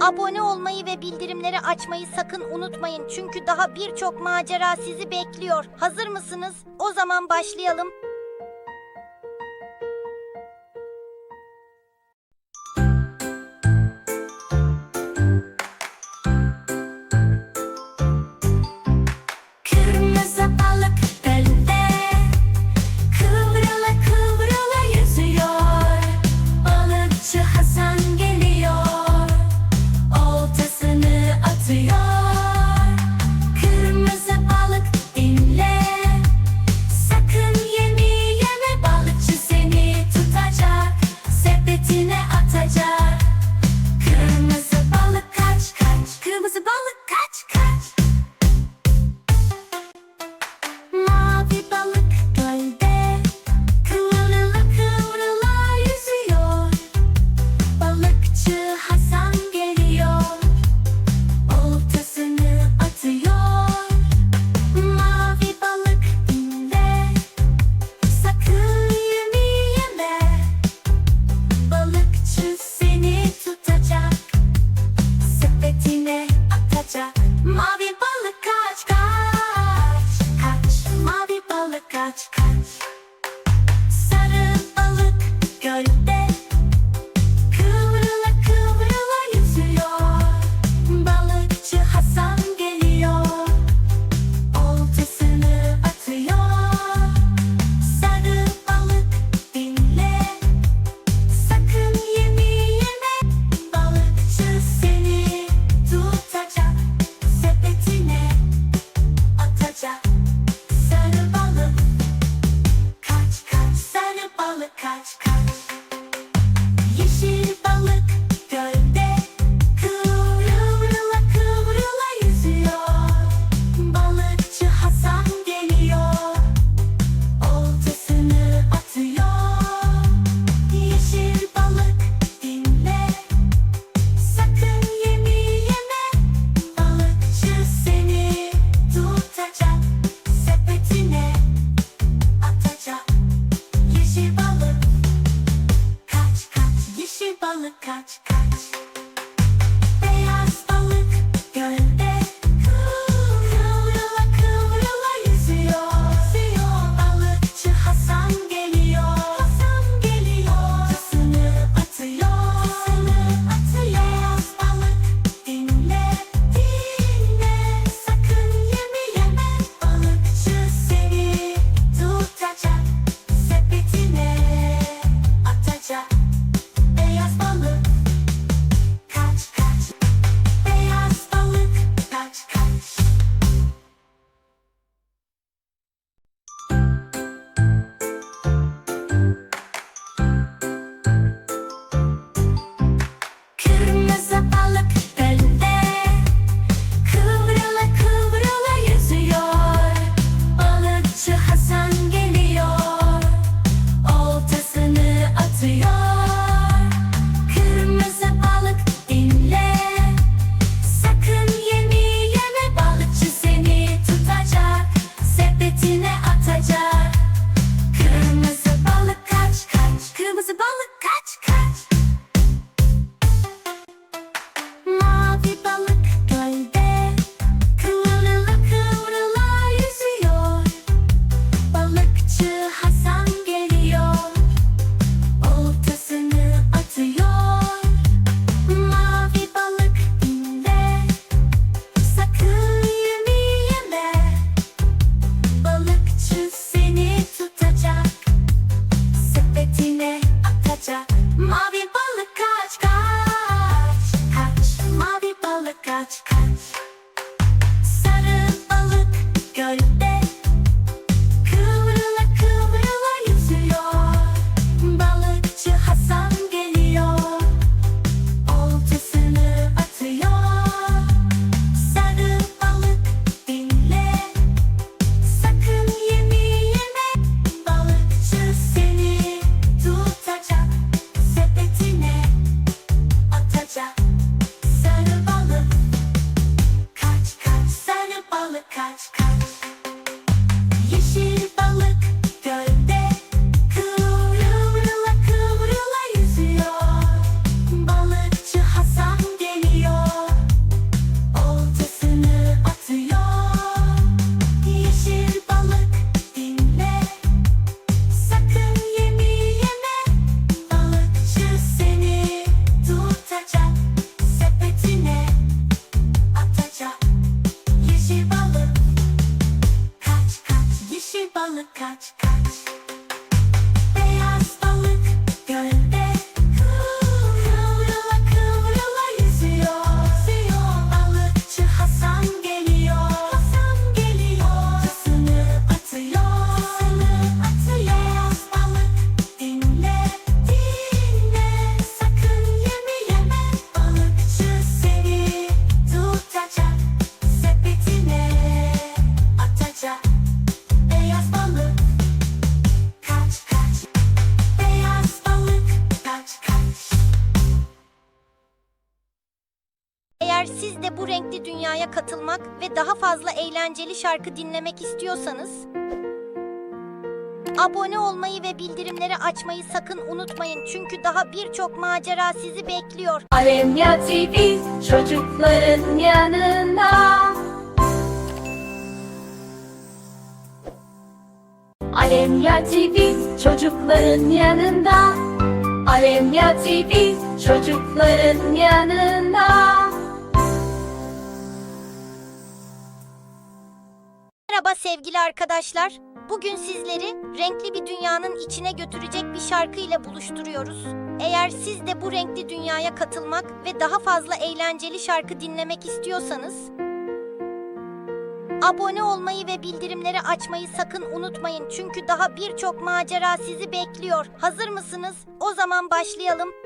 abone olmayı ve bildirimleri açmayı sakın unutmayın çünkü daha birçok macera sizi bekliyor. Hazır mısınız? O zaman başlayalım. Dünyaya katılmak ve daha fazla eğlenceli şarkı dinlemek istiyorsanız abone olmayı ve bildirimleri açmayı sakın unutmayın çünkü daha birçok macera sizi bekliyor. Alemya TV çocukların yanında. Alemya TV çocukların yanında. Alemya TV çocukların yanında. Merhaba sevgili arkadaşlar. Bugün sizleri renkli bir dünyanın içine götürecek bir şarkı ile buluşturuyoruz. Eğer siz de bu renkli dünyaya katılmak ve daha fazla eğlenceli şarkı dinlemek istiyorsanız abone olmayı ve bildirimleri açmayı sakın unutmayın çünkü daha birçok macera sizi bekliyor. Hazır mısınız? O zaman başlayalım.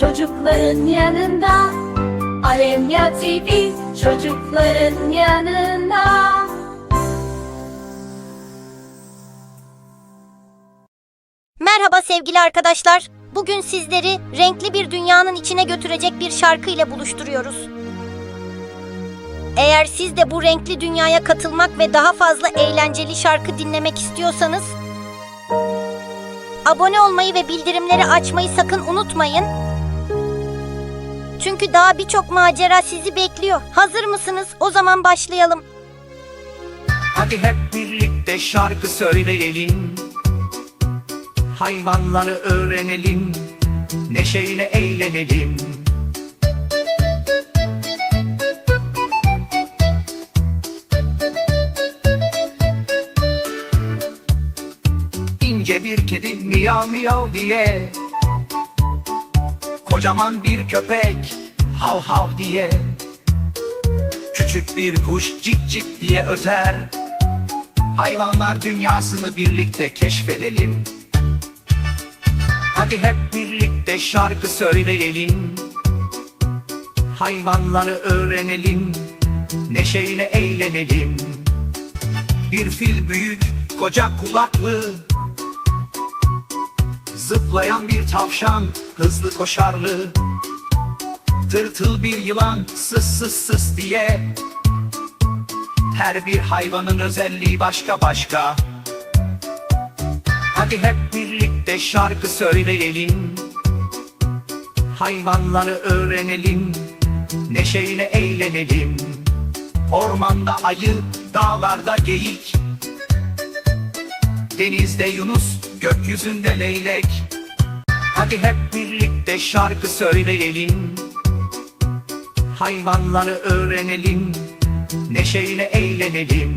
Çocukların yanında. Alemya TV çocukların yanında. Merhaba sevgili arkadaşlar. Bugün sizleri renkli bir dünyanın içine götürecek bir şarkı ile buluşturuyoruz. Eğer siz de bu renkli dünyaya katılmak ve daha fazla eğlenceli şarkı dinlemek istiyorsanız abone olmayı ve bildirimleri açmayı sakın unutmayın. Çünkü daha birçok macera sizi bekliyor. Hazır mısınız? O zaman başlayalım. Hadi hep birlikte şarkı söyleyelim Hayvanları öğrenelim Neşeyle eğlenelim İnce bir kedi miyav miyav diye Kocaman bir köpek hav hav diye. Küçük bir kuş cik cik diye öter. Hayvanlar dünyasını birlikte keşfedelim. Hadi hep birlikte şarkı söyleyelim. Hayvanları öğrenelim Neşeyle eğlenelim. Bir fil büyük koca kulaklı Zıplayan bir tavşan hızlı koşarlı. Tırtıl bir yılan sıs sıs sıs diye. Her bir hayvanın özelliği başka başka. Hadi hep birlikte şarkı söyleyelim. Hayvanları öğrenelim Neşeyle eğlenelim. Ormanda ayı, dağlarda geyik. Denizde yunus, gökyüzünde leylek. Hadi hep birlikte şarkı söyleyelim. Hayvanları öğrenelim. Neşeyle eğlenelim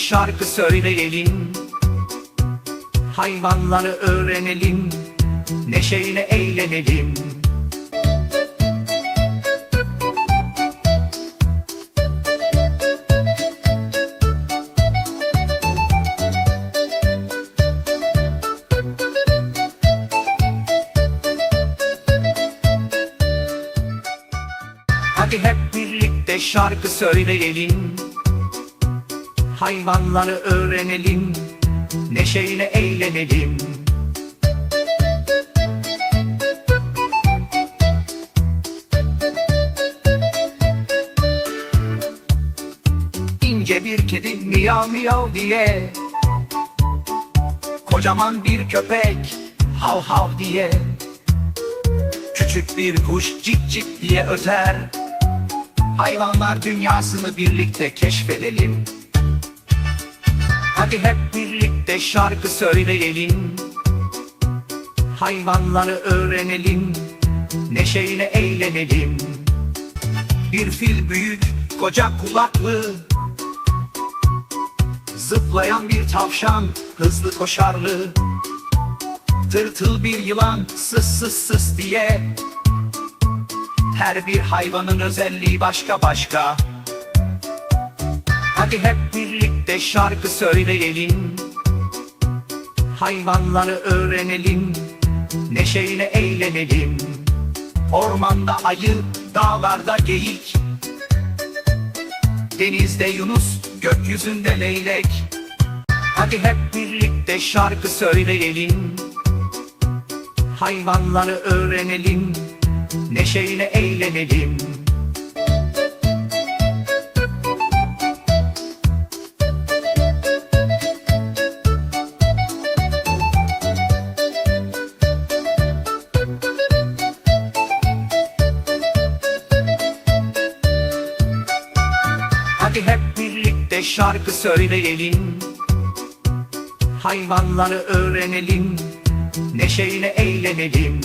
şarkı söyleyelim. Hayvanları öğrenelim Neşeyle eğlenelim. Hadi hep birlikte şarkı söyleyelim Hayvanları öğrenelim Neşeyle eğlenelim. İnce bir kedi miyav miyav diye Kocaman bir köpek hav hav diye. Küçük bir kuş cik cik diye öter Hayvanlar dünyasını birlikte keşfedelim Hadi hep birlikte şarkı söyleyelim. Hayvanları öğrenelim Neşeyle eğlenelim. Bir fil büyük koca kulaklı. Zıplayan bir tavşan hızlı koşarlı. Tırtıl bir yılan sıs sıs sıs diye. Her bir hayvanın özelliği başka başka Hadi hep birlikte şarkı söyleyelim. Hayvanları öğrenelim Neşeyle eğlenelim. Ormanda ayı, dağlarda geyik. Denizde yunus, gökyüzünde leylek. Hadi hep birlikte şarkı söyleyelim. Hayvanları öğrenelim Neşeyle eğlenelim Hadi hep birlikte şarkı söyleyelim. Hayvanları öğrenelim. Neşeyle eğlenelim